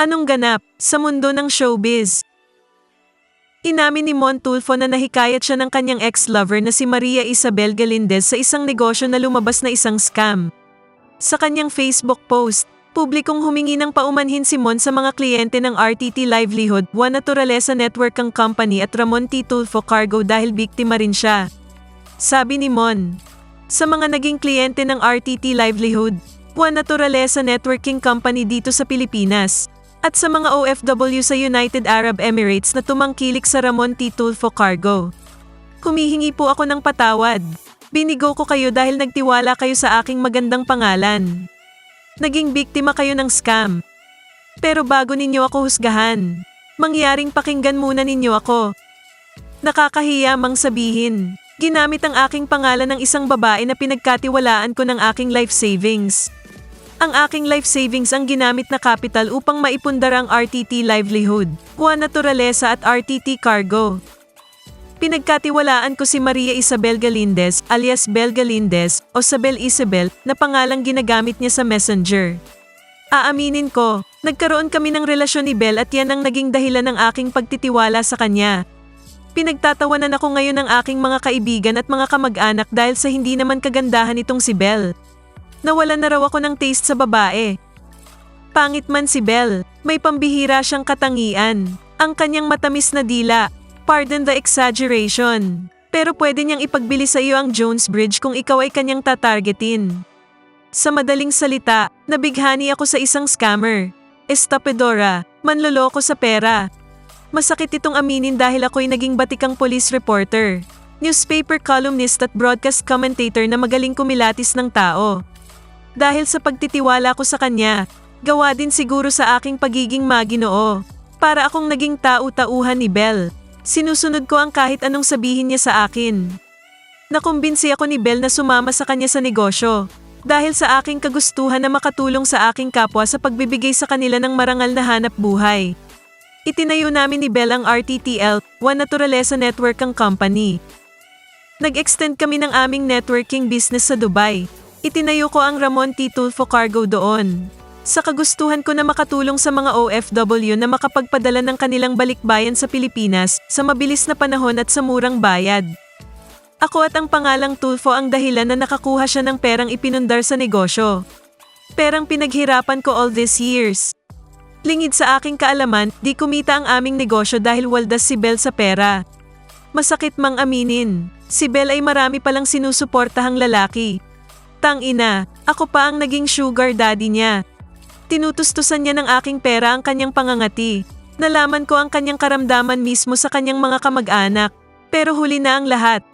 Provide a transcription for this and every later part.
Anong ganap sa mundo ng showbiz? Inamin ni Mon Tulfo na nahikayat siya ng kanyang ex-lover na si Maria Isabel Galindez sa isang negosyo na lumabas na isang scam. Sa kanyang Facebook post, publikong humingi ng paumanhin si Mon sa mga kliyente ng RTT Livelihood, One Naturalesa Network ang company at Ramon T. Tulfo Cargo dahil biktima rin siya. Sabi ni Mon, sa mga naging kliyente ng RTT Livelihood, One Naturalesa Networking Company dito sa Pilipinas, at sa mga OFW sa United Arab Emirates na tumangkilik sa Ramon T. Tulfo Cargo. Humihingi po ako ng patawad. Binigo ko kayo dahil nagtiwala kayo sa aking magandang pangalan. Naging biktima kayo ng scam. Pero bago ninyo ako husgahan, mangyaring pakinggan muna ninyo ako. Nakakahiya mang sabihin, ginamit ang aking pangalan ng isang babae na pinagkatiwalaan ko ng aking life savings. Ang aking life savings ang ginamit na capital upang maipundar ang RTT Livelihood, Juan Naturalesa at RTT Cargo. Pinagkatiwalaan ko si Maria Isabel Galindez alias Bel Galindez o Sabel Isabel na pangalang ginagamit niya sa messenger. Aaminin ko, nagkaroon kami ng relasyon ni Bel at yan ang naging dahilan ng aking pagtitiwala sa kanya. Pinagtatawanan ako ngayon ng aking mga kaibigan at mga kamag-anak dahil sa hindi naman kagandahan itong si Bel. Nawala na raw ako ng taste sa babae. Pangit man si Bel, may pambihira siyang katangian. Ang kanyang matamis na dila, pardon the exaggeration. Pero pwede niyang ipagbili sa iyo ang Jones Bridge kung ikaw ay kanyang tatargetin. Sa madaling salita, nabighani ako sa isang scammer. Estapedora, manloloko sa pera. Masakit itong aminin dahil ako'y naging batikang police reporter, newspaper columnist at broadcast commentator na magaling kumilatis ng tao. Dahil sa pagtitiwala ko sa kanya, gawa din siguro sa aking pagiging maginoo. Para akong naging tau-tauhan ni Bell. Sinusunod ko ang kahit anong sabihin niya sa akin. Nakumbinsi ako ni Bell na sumama sa kanya sa negosyo. Dahil sa aking kagustuhan na makatulong sa aking kapwa sa pagbibigay sa kanila ng marangal na hanap buhay. Itinayo namin ni Bell ang RTTL, One Naturalesa Network ang company. Nag-extend kami ng aming networking business sa Dubai. Itinayo ko ang Ramon T. Tulfo Cargo doon. Sa kagustuhan ko na makatulong sa mga OFW na makapagpadala ng kanilang balikbayan sa Pilipinas sa mabilis na panahon at sa murang bayad. Ako at ang pangalang Tulfo ang dahilan na nakakuha siya ng perang ipinundar sa negosyo. Perang pinaghirapan ko all these years. Lingid sa aking kaalaman, di kumita ang aming negosyo dahil waldas si Bel sa pera. Masakit mang aminin, si Bel ay marami palang sinusuportahang lalaki. Tang ina, ako pa ang naging sugar daddy niya. Tinutustusan niya ng aking pera ang kanyang pangangati. Nalaman ko ang kanyang karamdaman mismo sa kanyang mga kamag-anak. Pero huli na ang lahat.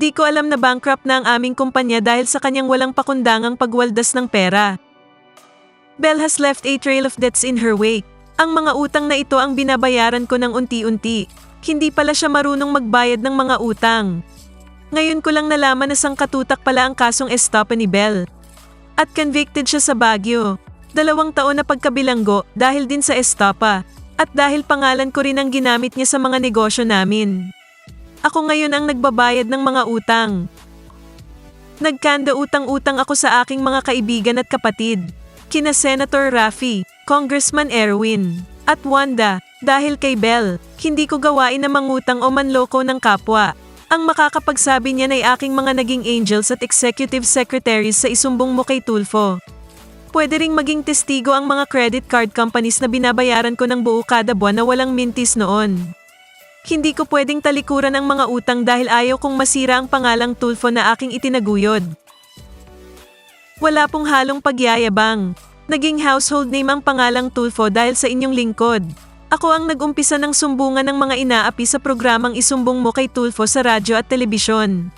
Di ko alam na bankrupt na ang aming kumpanya dahil sa kanyang walang pakundangang pagwaldas ng pera. Belle has left a trail of debts in her wake. Ang mga utang na ito ang binabayaran ko ng unti-unti. Hindi pala siya marunong magbayad ng mga utang. Ngayon ko lang nalaman na sangkatutak pala ang kasong estapa ni Belle. At convicted siya sa Baguio. Dalawang taon na pagkabilanggo dahil din sa estapa. At dahil pangalan ko rin ang ginamit niya sa mga negosyo namin. Ako ngayon ang nagbabayad ng mga utang. Nagkanda utang-utang ako sa aking mga kaibigan at kapatid. Kina Senator Raffy, Congressman Erwin, at Wanda, dahil kay Bell, hindi ko gawain na mangutang o manloko ng kapwa. Ang makakapagsabi niyan ay aking mga naging angels at executive secretaries sa isumbong mo kay Tulfo. Pwede ring maging testigo ang mga credit card companies na binabayaran ko ng buo kada buwan na walang mintis noon. Hindi ko pwedeng talikuran ang mga utang dahil ayaw kong masira ang pangalang Tulfo na aking itinaguyod. Wala pong halong pagyayabang. Naging household name ang pangalang Tulfo dahil sa inyong lingkod. Ako ang nag-umpisa ng sumbungan ng mga inaapi sa programang Isumbong Mo kay Tulfo sa radyo at telebisyon.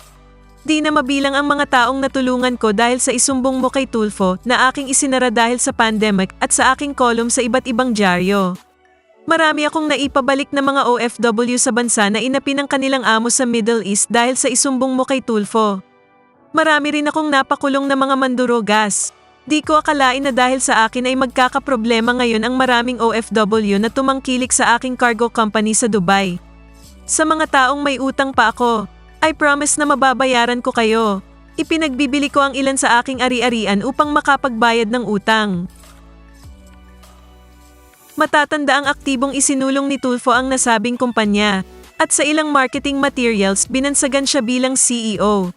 Di na mabilang ang mga taong natulungan ko dahil sa Isumbong Mo kay Tulfo na aking isinara dahil sa pandemic at sa aking column sa iba't ibang dyaryo. Marami akong naipabalik na mga OFW sa bansa na inapi ng kanilang amo sa Middle East dahil sa isumbong mo kay Tulfo. Marami rin akong napakulong na mga mandurogas. Di ko akalain na dahil sa akin ay magkakaproblema ngayon ang maraming OFW na tumangkilik sa aking cargo company sa Dubai. Sa mga taong may utang pa ako, I promise na mababayaran ko kayo. Ipinagbibili ko ang ilan sa aking ari-arian upang makapagbayad ng utang. Matatanda ang aktibong isinulong ni Tulfo ang nasabing kumpanya, at sa ilang marketing materials binansagan siya bilang CEO.